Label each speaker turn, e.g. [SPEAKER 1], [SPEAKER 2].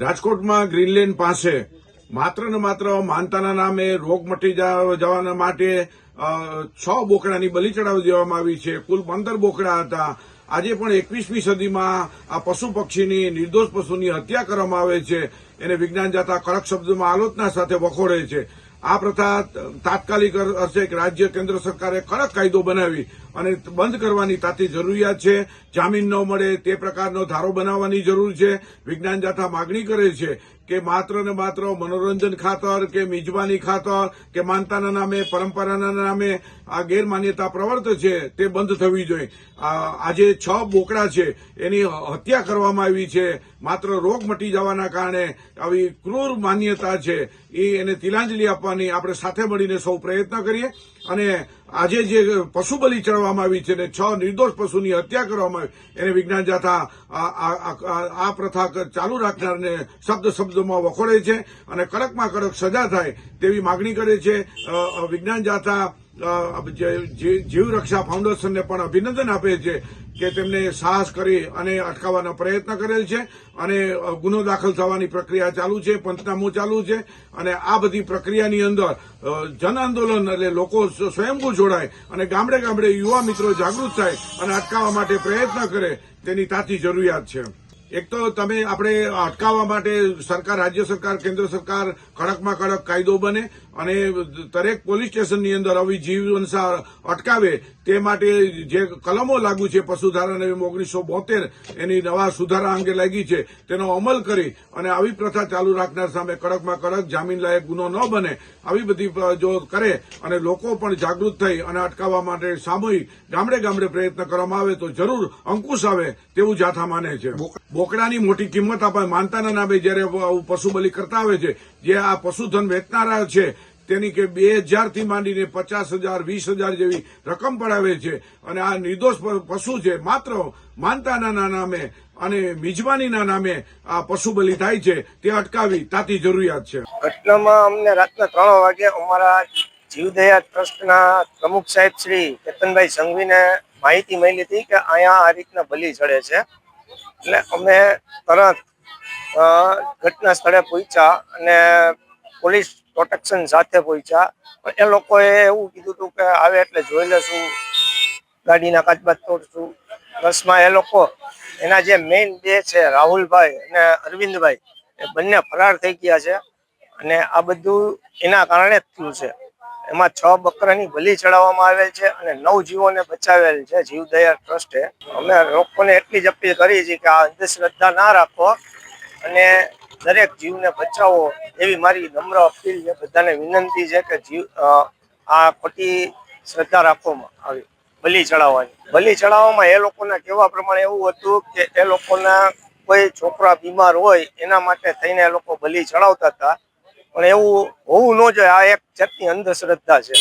[SPEAKER 1] રાજકોટમાં ગ્રીનલેન્ડ પાસે માત્ર ને માત્ર માનતાના નામે રોગ મટી જવાના માટે છ બોકડાની બલી ચડાવી દેવામાં આવી છે. કુલ પંદર બોકડા હતા. આજે પણ એકવીસમી સદીમાં આ પશુ પક્ષીની નિર્દોષ પશુની હત્યા કરવામાં આવે છે. એને વિજ્ઞાન જાતા કડક શબ્દોમાં આલોચના સાથે વખોડે છે. આ પ્રથા તાત્કાલિક કે રાજ્ય કેન્દ્ર સરકારે કડક કાયદો બનાવી અને બંધ કરવાની તાતી જરૂરિયાત છે. જામીન ન મળે તે પ્રકારનો ધારો બનાવવાની જરૂર છે. વિજ્ઞાન જાથા માગણી કરે છે કે માત્ર ને માત્ર મનોરંજન ખાતર, કે મિજબાની ખાતર, કે માનતાના નામે, પરંપરાના નામે આ ગેરમાન્યતા પ્રવર્તે છે, તે બંધ થવી જોઈએ. આજે છ બોકડા છે, એની હત્યા કરવામાં આવી છે. માત્ર રોગ મટી જવાના કારણે આવી ક્રૂર માન્યતા છે. એ એને તિલાંજલિ આપવાની આપણે સાથે મળીને સૌ પ્રયત્ન કરીએ અને આજે જે પશુ બલિ ચડવામાં આવી છે ને છ નિર્દોષ પશુની હત્યા કરવામાં આવી, એને વિજ્ઞાન જાથા આ- પ્રથા ચાલુ રાખનારને શબ્દ શબ્દોમાં વખોડે છે અને કડકમાં કડક સજા થાય તેવી માગણી કરે છે. વિજ્ઞાન જાથા જીવ રક્ષા ફાઉન્ડેશનને પણ અભિનંદન આપે છે કે તેમને સાહસ કરી અને અટકાવવાનો પ્રયત્ન કરેલ છે અને ગુનો દાખલ થવાની પ્રક્રિયા ચાલુ છે, પંચનામું ચાલુ છે અને આ બધી પ્રક્રિયાની અંદર જન આંદોલન એટલે લોકો સ્વ- સ્વયંભૂ જોડાય અને ગામડે ગામડે યુવા મિત્રો જાગૃત થાય અને અટકાવવા માટે પ્રયત્ન કરે તેની તાતી જરૂરિયાત છે. એક તો તમે આપણે અટકાવવા માટે સરકાર, રાજ્ય સરકાર, કેન્દ્ર સરકાર કડકમાં કડક કાયદો બને અને દરેક પોલીસ સ્ટેશનની અંદર આવી જીવ હિંસા અટકાવે તે માટે જે કલમો લાગુ છે પશુધારણ નિયમ ઓગણીસો બોતેર, એની નવા સુધારા અંગે લાગી છે, તેનો અમલ કરી અને આવી પ્રથા ચાલુ રાખનાર સામે કડકમાં કડક જામીન લાયક ગુનો ન બને, આવી બધી જો કરે અને લોકો પણ જાગૃત થઈ અને અટકાવવા માટે સામૂહિક ગામડે ગામડે પ્રયત્ન કરવામાં આવે તો જરૂર અંકુશ આવે તેવું જાથા માને છે. બોકડાની મોટી કિંમત આપણે માનતાના નામે જયારે પશુ બલિ કરતા આવે છે, જે આ પશુધન વેચનારા છે, તેની કે બે હજારથી માંડીને પચાસ હજાર, વીસ હજાર જેવી રકમ પડાવે છે. અને આ નિર્દોષ પશુ છે, માત્ર માનતાના નામે અને મિજબાનીના નામે આ પશુ બલિ થાય છે, તે અટકાવી તાતી જરૂરિયાત છે.
[SPEAKER 2] ઘટનામાં અમને રાતના ત્રણ વાગે અમારા જીવદયા ટ્રસ્ટના પ્રમુખ સાહેબ શ્રી કેતનભાઈ સંઘવીને માહિતી મળી હતી કે અહીંયા આ રીતના બલી ચડે છે. એટલે અમે તરત ઘટના સ્થળે પહોંચ્યા અને પોલીસ પ્રોટેક્શન સાથે પહોંચ્યા. પણ એ લોકોએ એવું કીધું હતું કે આવે એટલે જોઈ લેશું ગાડીના કાચબાજ તોડશું. બસમાં એ લોકો, એના જે મેઇન બે છે, રાહુલભાઈ અને અરવિંદભાઈ, એ બંને ફરાર થઈ ગયા છે. અને આ બધું એના કારણે જ થયું છે. એમાં છ બકરાની બલી ચડાવવામાં આવેલ છે અને નવ જીવોને બચાવેલ છે જીવદયા ટ્રસ્ટે. અમે લોકોને એટલી જ અપીલ કરી છે કે આ અંધશ્રદ્ધા ના રાખો અને દરેક જીવને બચાવો એવી મારી નમ્ર અપીલ છે. બધાને વિનંતી છે કે જીવ આ ખોટી શ્રદ્ધા રાખવામાં આવી. બલી ચડાવવાની. બલી ચડાવવામાં એ લોકોના કહેવા પ્રમાણે એવું હતું કે એ લોકોના કોઈ છોકરા બીમાર હોય એના માટે થઈને એ લોકો બલી ચડાવતા હતા. પણ એવું હોવું ન જોઈએ. આ એક જાતની અંધશ્રદ્ધા છે.